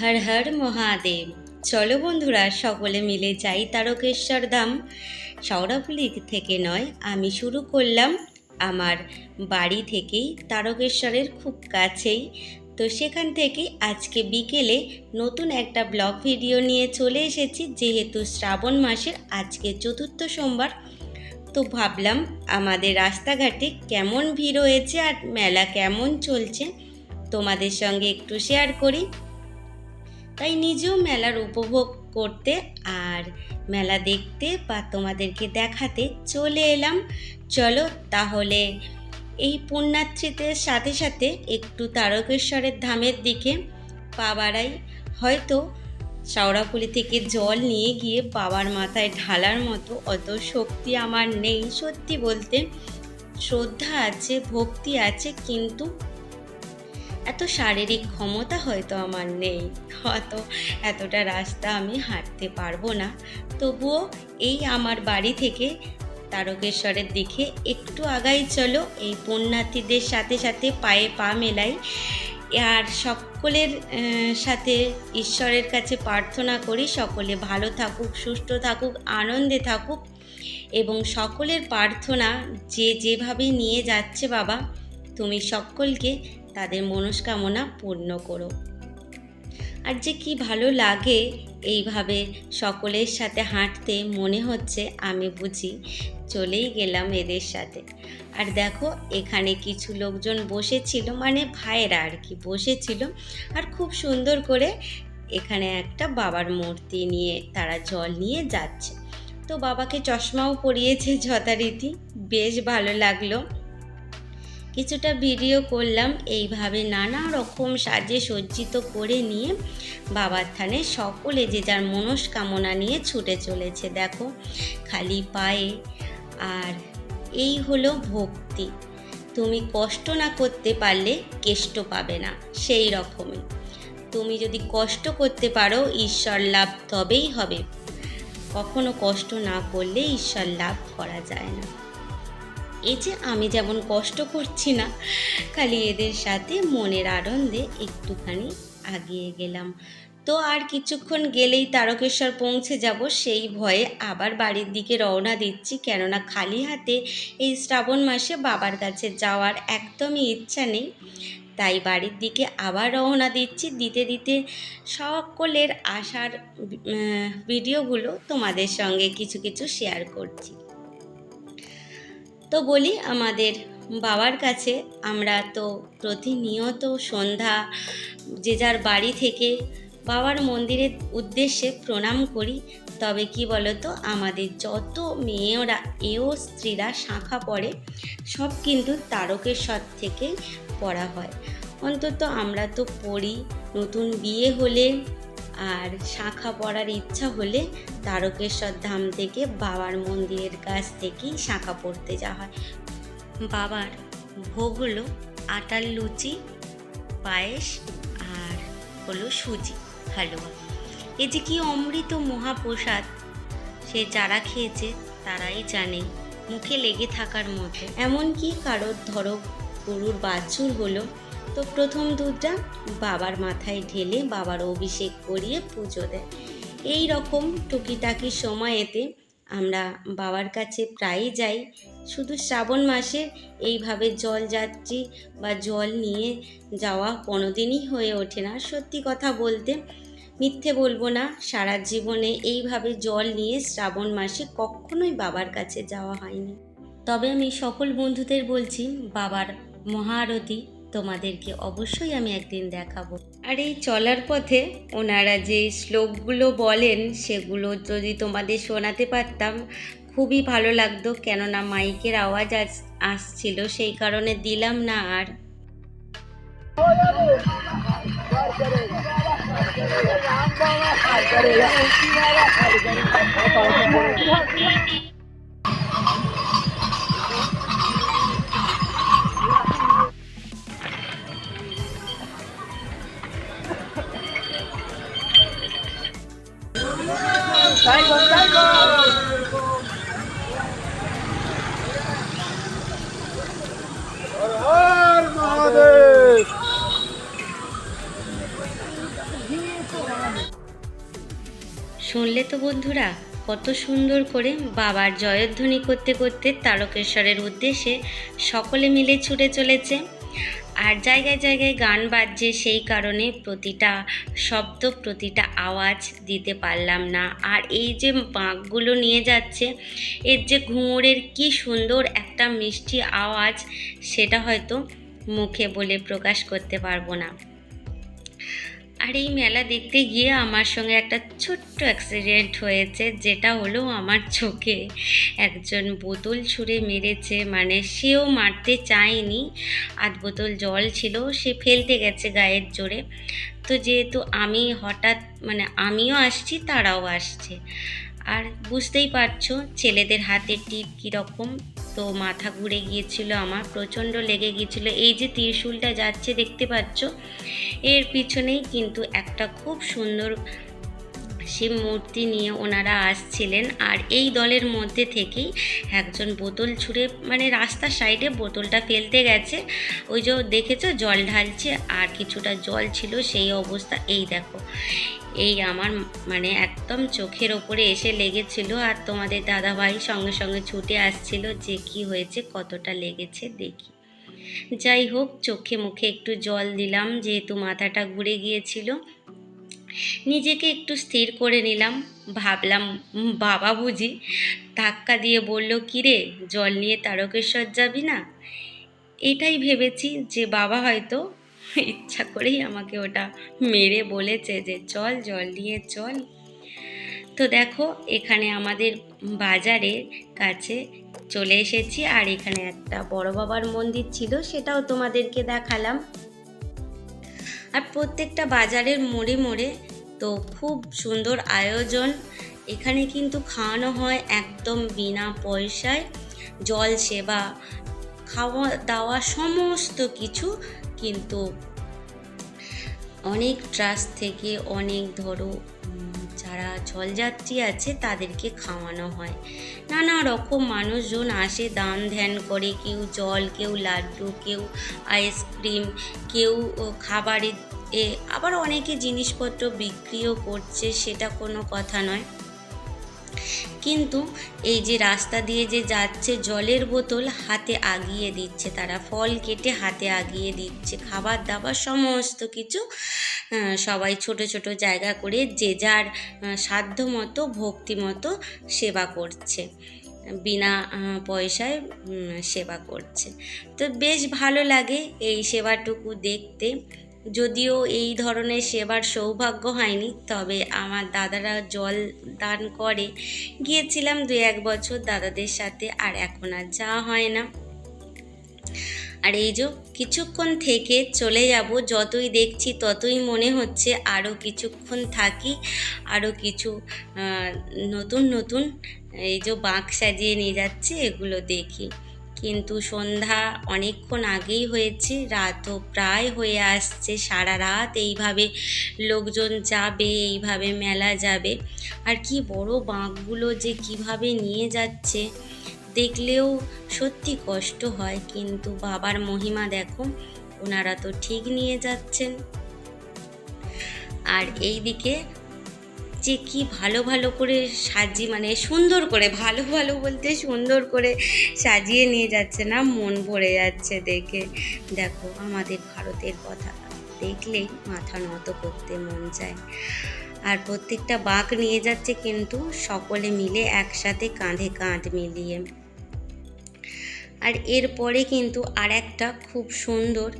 হর হর মহাদেব। চলো বন্ধুরা, সকলে মিলে যাই তারকেশ্বর ধাম। সৌরভলি থেকে নয়, আমি শুরু করলাম আমার বাড়ি থেকেই তারকেশ্বরের খুব কাছেই। তো সেখান থেকে আজকে বিকেলে নতুন একটা ব্লগ ভিডিও নিয়ে চলে এসেছি, যেহেতু শ্রাবণ মাসের আজকে চতুর্থ সোমবার। তো ভাবলাম আমাদের রাস্তাঘাটে কেমন ভিড় হয়েছে আর মেলা কেমন চলছে তোমাদের সঙ্গে একটু শেয়ার করি। তাই নিজেও মেলার উপভোগ করতে আর মেলা দেখতে বা তোমাদেরকে দেখাতে চলে এলাম। চলো তাহলে এই পুণ্যাত্রীদের সাথে সাথে একটু তারকেশ্বরের ধামের দিকে পা বাড়াই। হয়তো শাওড়াপুলি থেকে জল নিয়ে গিয়ে বাবার মাথায় ঢালার মতো অত শক্তি আমার নেই সত্যি বলতে। শ্রদ্ধা আছে, ভক্তি আছে, কিন্তু এত শারীরিক ক্ষমতা হয়তো আমার নেই। অত এতটা রাস্তা আমি হাঁটতে পারব না। তবুও এই আমার বাড়ি থেকে তারকেশ্বরের দিকে একটু আগাই চলো। এই পুণ্যার্থীদের সাথে সাথে পায়ে পা মেলাই। আর সকলের সাথে ঈশ্বরের কাছে প্রার্থনা করি সকলে ভালো থাকুক, সুস্থ থাকুক, আনন্দে থাকুক। এবং সকলের প্রার্থনা যে যেভাবে নিয়ে যাচ্ছে বাবা, তুমি সকলকে তাদের মনস্কামনা পূর্ণ করো। আর যে কি ভালো লাগে এইভাবে সকলের সাথে হাঁটতে মনে হচ্ছে, আমি বুঝি চলেই গেলাম এদের সাথে। আর দেখো, এখানে কিছু লোকজন বসেছিল মানে ভাইয়েরা আর কি বসেছিল। আর খুব সুন্দর করে এখানে একটা বাবার মূর্তি নিয়ে তারা জল নিয়ে যাচ্ছে। তো বাবাকে চশমাও পরিয়েছে যথারীতি, বেশ ভালো লাগল। কিছুটা ভিডিও করলাম। এইভাবে নানা রকম সাজে সজ্জিত করে নিয়ে বাবার থানে সকলে যে যার মনস্কামনা নিয়ে ছুটে চলেছে, দেখো, খালি পায়ে। আর এই হলো ভক্তি। তুমি কষ্ট না করতে পারলে কেষ্ট পাবে না, সেই রকমই। তুমি যদি কষ্ট করতে পারো, ঈশ্বর লাভ তবেই হবে। কখনো কষ্ট না করলে ঈশ্বর লাভ করা যায় না। এই যে আমি যেমন কষ্ট করছি না, খালি এদের সাথে মনের আনন্দে একটুখানি আগিয়ে গেলাম। তো আর কিছুক্ষণ গেলেই তারকেশ্বর পৌঁছে যাব, সেই ভয়ে আবার বাড়ির দিকে রওনা দিচ্ছি। কেননা খালি হাতে এই শ্রাবণ মাসে বাবার কাছে যাওয়ার একদমই ইচ্ছা নেই। তাই বাড়ির দিকে আবার রওনা দিচ্ছি। দিতে দিতে সকলের আসার ভিডিওগুলো তোমাদের সঙ্গে কিছু কিছু শেয়ার করছি। তো বলি, আমাদের বাবার কাছে আমরা তো প্রতিনিয়ত সন্ধ্যা, যে যার বাড়ি থেকে বাবার মন্দিরের উদ্দেশ্যে প্রণাম করি, তবে কি বলতো, আমাদের যত মেয়েরা, এও স্ত্রীরা শাঁখা পড়ে, সব কিন্তু তারকের তারকেশ্বর থেকে পড়া হয়। অন্তত আমরা তো পড়ি, নতুন বিয়ে হলে আর শাঁখা পড়ার ইচ্ছা হলে তারকেশ্বর ধাম থেকে বাবার মন্দিরের কাছ থেকেই শাঁখা পড়তে যাওয়া হয়। বাবার ভোগ হলো আটার লুচি, পায়েস আর হলো সুজি, হালুয়া। এই যে কি অমৃত মহাপ্রসাদ, সে যারা খেয়েছে তারাই জানে, মুখে লেগে থাকার মতো এমনকি কারোর ধরো গরুর বাছুর হলো তো প্রথম দুধটা বাবার মাথায় ঢেলে বাবার অভিষেক করিয়ে পুজো দেয়। এই রকম টুকিটাকি সময়েতে আমরা বাবার কাছে প্রায়ই যাই। শুধু শ্রাবণ মাসে এইভাবে জল যাত্রী বা জল নিয়ে যাওয়া কোনোদিনই হয়ে ওঠে না। সত্যি কথা বলতে মিথ্যে বলব না, সারা জীবনে এইভাবে জল নিয়ে শ্রাবণ মাসে কখনোই বাবার কাছে যাওয়া হয়নি। তবে আমি সকল বন্ধুদের বলছি, বাবার মহারতি তোমাদেরকে অবশ্যই আমি একদিন দেখাবো। আর এই চলার পথে ওনারা যে শ্লোকগুলো বলেন, সেগুলো যদি তোমাদের শোনাতে পারতাম, খুবই ভালো লাগতো। কেননা মাইকের আওয়াজ আস- আসছিল, সেই কারণে দিলাম না আর। শুনলে তো বন্ধুরা, কত সুন্দর করে বাবার জয়ধ্বনি করতে করতে তারকেশ্বরের উদ্দেশ্যে সকলে মিলে ছুটে চলেছে। আর জায়গায় জায়গায় গান বাজছে সেই কারণে প্রতিটা শব্দ, প্রতিটা আওয়াজ দিতে পারলাম না। আর এই যে বাঁকগুলো নিয়ে যাচ্ছে, এর যে ঘুঙুরের কি সুন্দর একটা মিষ্টি আওয়াজ, সেটা হয়তো মুখে বলে প্রকাশ করতে পারব না। আর এই মেলা দেখতে গিয়ে আমার সঙ্গে একটা ছোট্ট অ্যাক্সিডেন্ট হয়েছে, যেটা হলো আমার চোখে। একজন বোতল ছুঁড়ে মেরেছে মানে সেও মারতে চায়নি। আধ বোতল জল ছিল, সে ফেলতে গেছে গায়ের জোরে। তো যেহেতু আমি হঠাৎ মানে আমিও আসছি, তারাও আসছে। আর বুঝতেই পারছ, ছেলেদের হাতের টিপ কীরকম তো মাথা ঘুরে গিয়েছিল, আমার প্রচণ্ড লেগে গিয়েছিল। এই যে ত্রিশূলটা যাচ্ছে, দেখতে পাচ্ছ? এর পিছনেই কিন্তু একটা খুব সুন্দর শিব মূর্তি নিয়ে ওনারা আসছিলেন। আর এই দলের মধ্যে থেকেই একজন বোতল ছুঁড়ে মানে রাস্তার সাইডে বোতলটা ফেলতে গেছে। ওই যে দেখেছ, জল ঢালছে, আর কিছুটা জল ছিল সেই অবস্থা। এই দেখো, এই আমার মানে একদম চোখের ওপরে এসে লেগেছিল আর তোমাদের দাদাভাই সঙ্গে সঙ্গে ছুটে আসছিল যে কি হয়েছে, কতটা লেগেছে দেখি। যাই হোক, চোখে মুখে একটু জল দিলাম, যেহেতু মাথাটা ঘুরে গিয়েছিল। নিজেকে একটু স্থির করে নিলাম। ভাবলাম বাবা বুঝি ধাক্কা দিয়ে বলল, কিরে, জল নিয়ে তারকেশ্বর যাবি না? এটাই ভেবেছি যে বাবা হয়তো ইচ্ছা করেই আমাকে ওটা মেরে বলেছে যে, চল, জল নিয়ে চল। তো দেখো, এখানে আমাদের বাজারের কাছে চলে এসেছি আর এখানে একটা বড় বাবার মন্দির ছিল, সেটাও তোমাদেরকে দেখালাম। আর প্রত্যেকটা বাজারের মোড়ে মোড়ে তো খুব সুন্দর আয়োজন। এখানে কিন্তু খাওয়ানো হয় একদম বিনা পয়সায়। জল সেবা, খাওয়া দাওয়া সমস্ত কিছু কিন্তু অনেক ট্রাস্ট থেকে অনেক ধরো যারা জলযাত্রী আছে তাদেরকে খাওয়ানো হয়। নানা রকম মানুষজন আসে, দান ধ্যান করে, কেউ জল, কেউ লাড্ডু, কেউ আইসক্রিম, কেউ খাবারের এ, আবার অনেকে জিনিসপত্র বিক্রিও করছে, সেটা কোনো কথা নয়। কিন্তু এই যে রাস্তা দিয়ে যে যাচ্ছে, জলের বোতল হাতে আগিয়ে দিচ্ছে তারা, ফল কেটে হাতে আগিয়ে দিচ্ছে, খাবার দাবার সমস্ত কিছু সবাই ছোট ছোট জায়গা করে যে যার সাধ্য মতো, ভক্তি মতো সেবা করছে। বিনা পয়সায় সেবা করছে। তো বেশ ভালো লাগে এই সেবাটুকু দেখতে। যদিও এই ধরনের সেবার সৌভাগ্য হয়নি, তবে আমার দাদারা জল দান করে। গিয়েছিলাম দু এক বছর দাদাদের সাথে, আর এখন আর যাওয়া হয় না। আর এই যে কিছুক্ষণ থেকে চলে যাব, যতই দেখছি ততই মনে হচ্ছে আরও কিছুক্ষণ থাকি আরও কিছু নতুন নতুন এই যে বাঁক সাজিয়ে নিয়ে যাচ্ছে, এগুলো দেখি। কিন্তু সন্ধ্যা অনেকক্ষণ আগেই হয়েছে, রাতও প্রায় হয়ে আসছে, সারা রাত এইভাবে লোকজন যাবে, এইভাবে মেলা যাবে। আর কি বড় বাঁকগুলো যে কীভাবে নিয়ে যাচ্ছে, দেখলেও সত্যি কষ্ট হয়। কিন্তু বাবার মহিমা দেখো, ওনারা তো ঠিক নিয়ে যাচ্ছেন। আর এই দিকে যে কি ভালো ভালো করে সাজি মানে সুন্দর করে, ভালো ভালো বলতে সুন্দর করে সাজিয়ে নিয়ে যাচ্ছে না, মন ভরে যাচ্ছে দেখে। দেখো, আমাদের ভারতের কথা দেখলেই মাথা নত করতে মন চায়। আর প্রত্যেকটা বাঁক নিয়ে যাচ্ছে কিন্তু সকলে মিলে একসাথে কাঁধে কাঁধ মিলিয়ে। আর এরপরে কিন্তু আর একটা খুব সুন্দর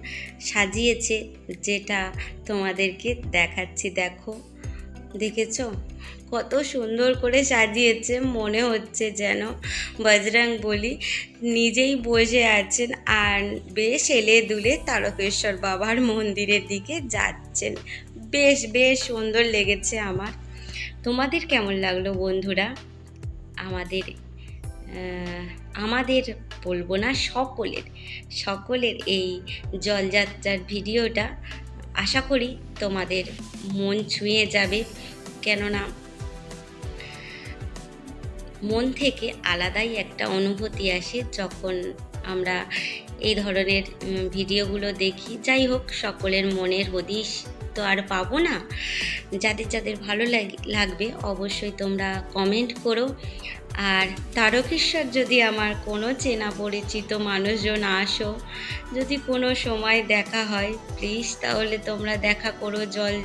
সাজিয়েছে, যেটা তোমাদেরকে দেখাচ্ছি, দেখো। দেখেছ? কত সুন্দর করে সাজিয়েছে, মনে হচ্ছে যেন। বজরং বলি, নিজেই বসে আছেন আর বেশ এলে দুলে তারকেশ্বর বাবার মন্দিরের দিকে যাচ্ছেন। বেশ বেশ সুন্দর লেগেছে আমার। তোমাদের কেমন লাগল বন্ধুরা? আমাদের আমাদের বলব না, সকলের সকলের এই জলযাত্রার ভিডিওটা আশা করি তোমাদের মন ছুঁয়ে যাবে, কেননা মন থেকে আলাদাই একটা অনুভূতি আসে যখন আমরা এই ধরনের ভিডিওগুলো দেখি। যাই হোক, সকলের মনের হদিশ তো আর পাবো না। যাদের যাদের ভালো লাগ- লাগবে, অবশ্যই তোমরা কমেন্ট করো। আর তারকেশ্বর যদি আমার কোনো চেনা পরিচিত মানুষজন আসো, যদি কোনো সময় দেখা হয় প্লিজ তাহলে তোমরা দেখা করো জল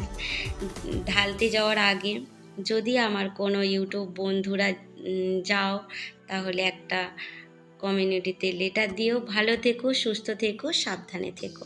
ঢালতে যাওয়ার আগে। যদি আমার কোনো ইউটিউব বন্ধুরা যাও, তাহলে একটা কমিউনিটিতে লেটার দিও। ভালো থেকো, সুস্থ থেকো, সাবধানে থেকো।